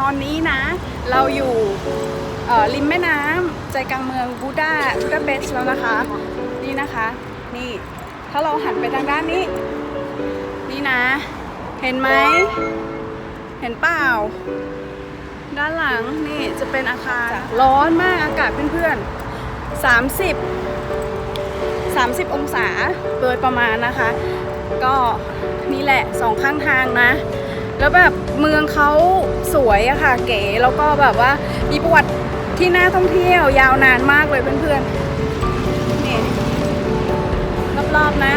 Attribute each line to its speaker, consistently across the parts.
Speaker 1: ตอนนี้นะ เราอยู่ริมแม่น้ำใจกลางเมืองบูดาบูดาเปสแล้วนะคะ นี่นะคะ นี่ถ้าเราหันไปทางด้านนี้ นี่นะ เห็นไหม เห็นเปล่า ด้านหลังนี่จะเป็นอาคารร้อนมากอากาศเพื่อนๆ 30 30 องศาโดยประมาณนะคะ ก็นี่แหละสองข้างทางนะ แล้วแบบเมืองเขาสวยอะค่ะเก๋แล้วก็แบบว่ามีประวัติที่น่าท่องเที่ยวยาวนานมากเลยเพื่อนๆนี่รอบๆนะ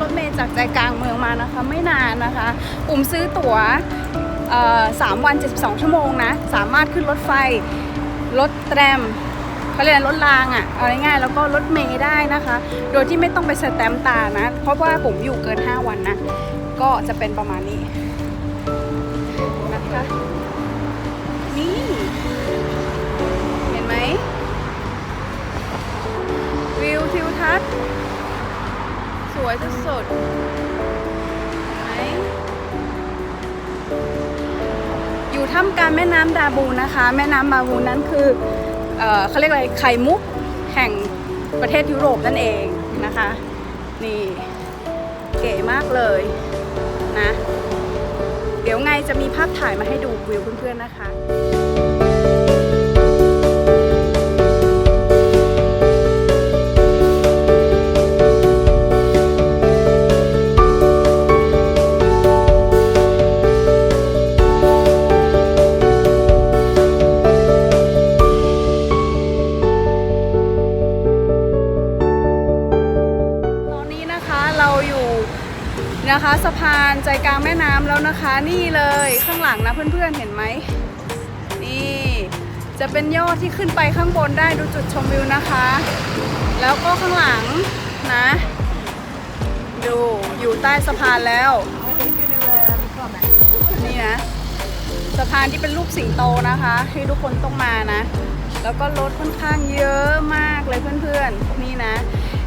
Speaker 1: รถเมล์จากใจกลางเมืองมานะคะ ไม่นานนะคะปุ่มซื้อตั๋วสามวัน 72 ชั่วโมงนะ สามารถขึ้นรถไฟ รถแตรม เขาเรียกรถรางอะเอาง่ายๆแล้วก็รถเมล์ได้นะคะ โดยที่ไม่ต้องไปสแตมป์ตานะ เพราะว่าผมอยู่เกิน 5 วันนะ ก็จะเป็นประมาณนี้นะคะนี่ เห็นไหมวิวทิวทัศน์สวยสุดๆไหมอยู่ท่ามกลางแม่น้ำดาบูนะคะ แม่น้ำดาบูนั้นคือ เอ่อเขาเรียกอะไรไข่มุกแห่งประเทศยุโรปนั่นเองนะคะ นี่เก๋มากเลยนะ เดี๋ยวไงจะมีภาพถ่ายมาให้ดูวิวเพื่อนๆนะคะานใจกลางแม่น้ำแล้วนะคะ นี่เลยข้างหลังนะเพื่อนๆเห็นไหมนี่จะเป็นยอดที่ขึ้นไปข้างบนได้ดูจุดชมวิวนะคะ แล้วก็ข้างหลังนะ ดูอยู่ใต้สะพานแล้วนี่นะสะพานที่เป็นรูปสิงโตนะคะที่ทุกคนต้องมานะ แล้วก็รถค่อนข้างเยอะมากเลยเพื่อนๆ นี่นะ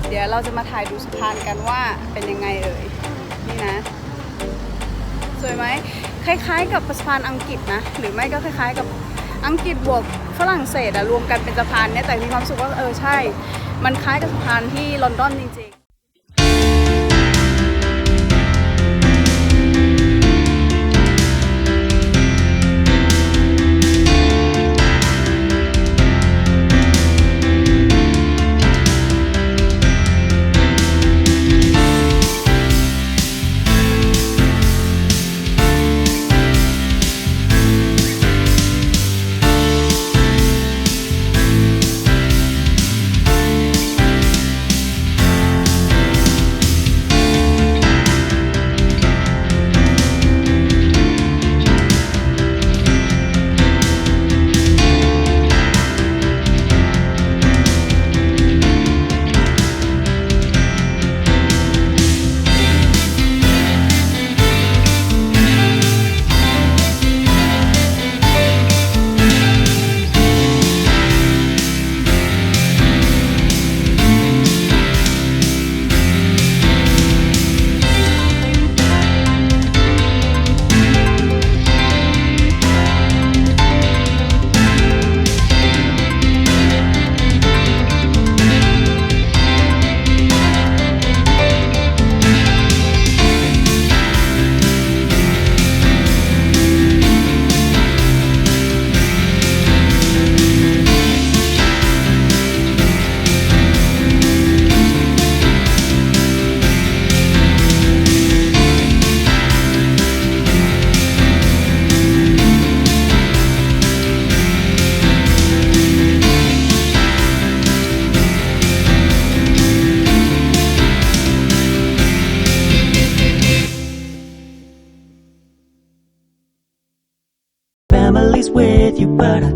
Speaker 1: เดี๋ยวเราจะมาถ่ายดูสะพานกันว่าเป็นยังไงเอ่ย สวยไหมคล้ายๆ กับสะพานอังกฤษนะ หรือไม่ก็คล้าย ๆ กับอังกฤษบวกฝรั่งเศสอะรวมกันเป็นสะพานเนี่ยแต่มีความสุขว่าเออใช่ มันคล้ายกับสะพานที่ลอนดอนจริงๆ
Speaker 2: para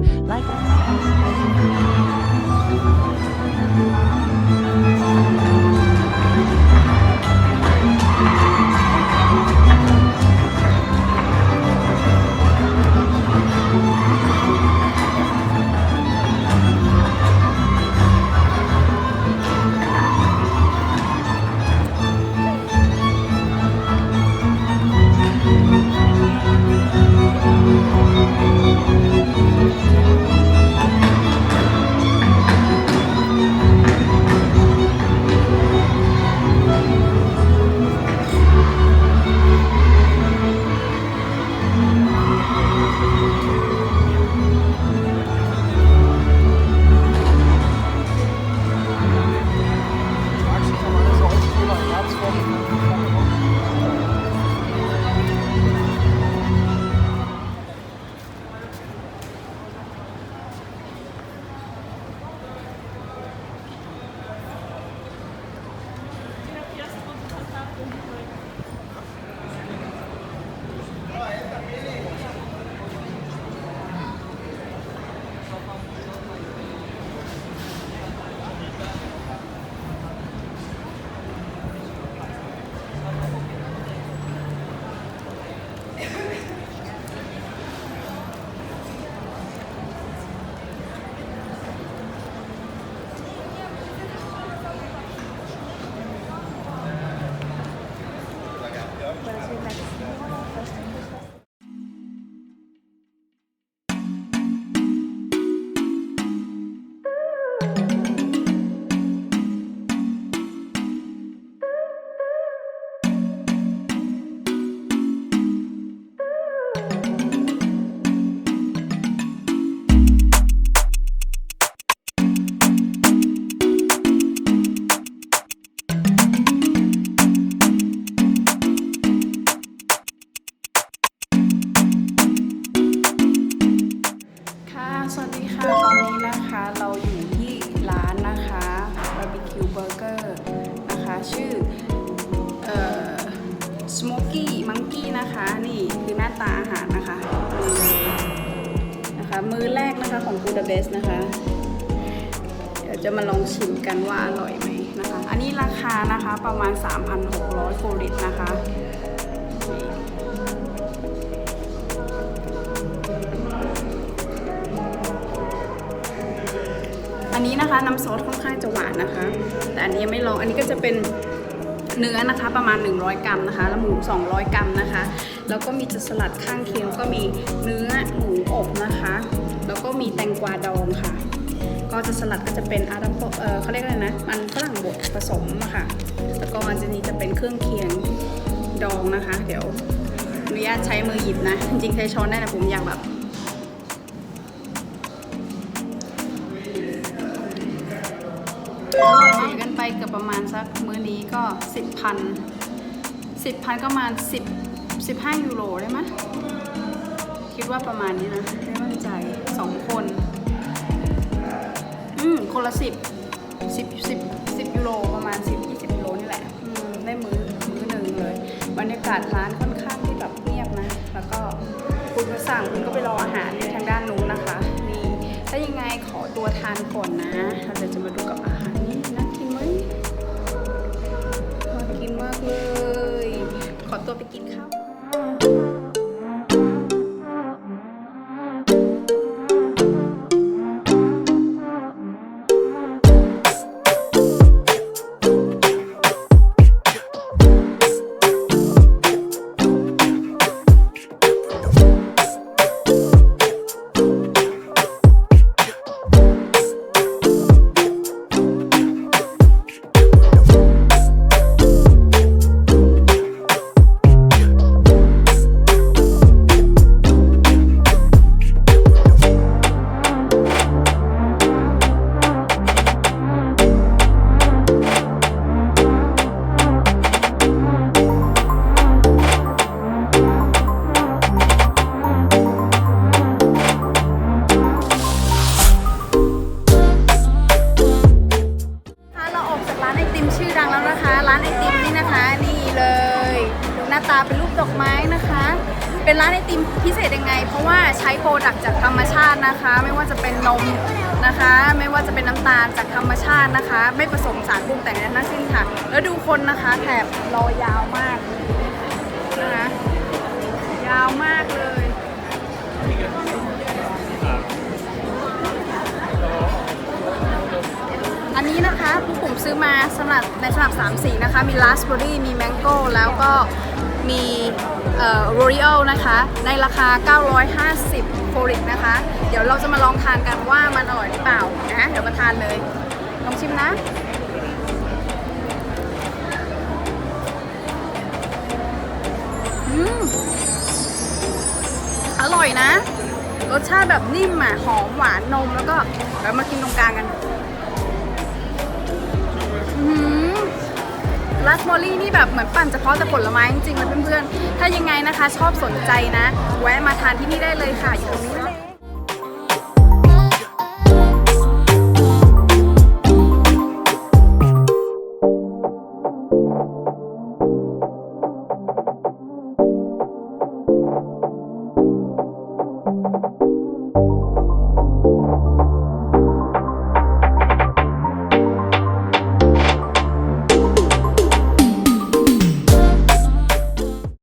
Speaker 2: ชื่อเอ่อ
Speaker 1: สโมกี้มังกี้นะคะ นี่คือหน้าตาอาหารนะคะนะคะ มือแรกนะคะของกูดาเบสนะคะ เดี๋ยวจะมาลองชิมกันว่าอร่อยไหมนะคะ อันนี้ราคานะคะประมาณ 3,600โคริตนะคะ อันนี้นะคะน้ำซอสค่อนข้างจะหวานนะคะ แต่อันนี้ยังไม่ลอง อันนี้ก็จะเป็นเนื้อนะคะประมาณ 100 กรัมนะคะ แล้วหมู 200 กรัมนะคะ แล้วก็มีจะสลัดข้างเคียงก็มีเนื้อหมูอบนะคะ แล้วก็มีแตงกวาดองค่ะ ก็จะสลัดก็จะเป็นอาดัมเออเขาเรียกอะไรนะ มันฝรั่งบดผสมอะค่ะ แล้วก็อันนี้จะเป็นเครื่องเคียงดองนะคะ เดี๋ยวอนุญาตใช้มือหยิบนะ จริงๆใช้ช้อนได้นะผมอยากแบบ เกือบประมาณสักมื้อนี้ก็สิบพันสิบพันก็ประมาณสิบสิบห้ายูโรได้ไหมคิดว่าประมาณนี้นะไม่มั่นใจสองคน อืมคนละสิบสิบสิบสิบยูโรประมาณสิบยี่สิบยูโรนี่แหละ อืมได้มือมือหนึ่งเลยบรรยากาศร้านค่อนข้างที่แบบเงียบนะ แล้วก็คุณก็สั่งคุณก็ไปรออาหารอยู่ทางด้านนู้นนะคะนี่ถ้ายังไงขอตัวทานก่อนนะ เป็นร้านไอติมพิเศษยังไง เพราะว่าใช้โปรดักต์จากธรรมชาตินะคะ ไม่ว่าจะเป็นนมนะคะ ไม่ว่าจะเป็นน้ำตาลจากธรรมชาตินะคะ ไม่ผสมสารปรุงแต่งใดทั้งสิ้นค่ะ แล้วดูคนนะคะแถบรอยาวมากนะคะยาวมากเลย อันนี้นะคะผู้ผมซื้อมาสำหรับในสำหรับ3สีนะคะ มีราสเบอร์รี่มีแมงโก้แล้วก็ มีโรริโอนะคะ ในราคา 950โฟริกนะคะ เดี๋ยวเราจะมาลองทานกันว่ามันอร่อยหรือเปล่านะเดี๋ยวมาทานเลย ลองชิมนะอืมอร่อยนะ รสชาติแบบนิ่มอะหอมหวานนมแล้วก็เดี๋ยวมากินตรงกลางกัน ราสเบอร์รี่นี่แบบเหมือนปั่นเฉพาะแต่ผลไม้จริงๆเลยเพื่อนๆ ถ้ายังไงนะคะชอบสนใจนะ แวะมาทานที่นี่ได้เลยค่ะอยู่ตรงนี้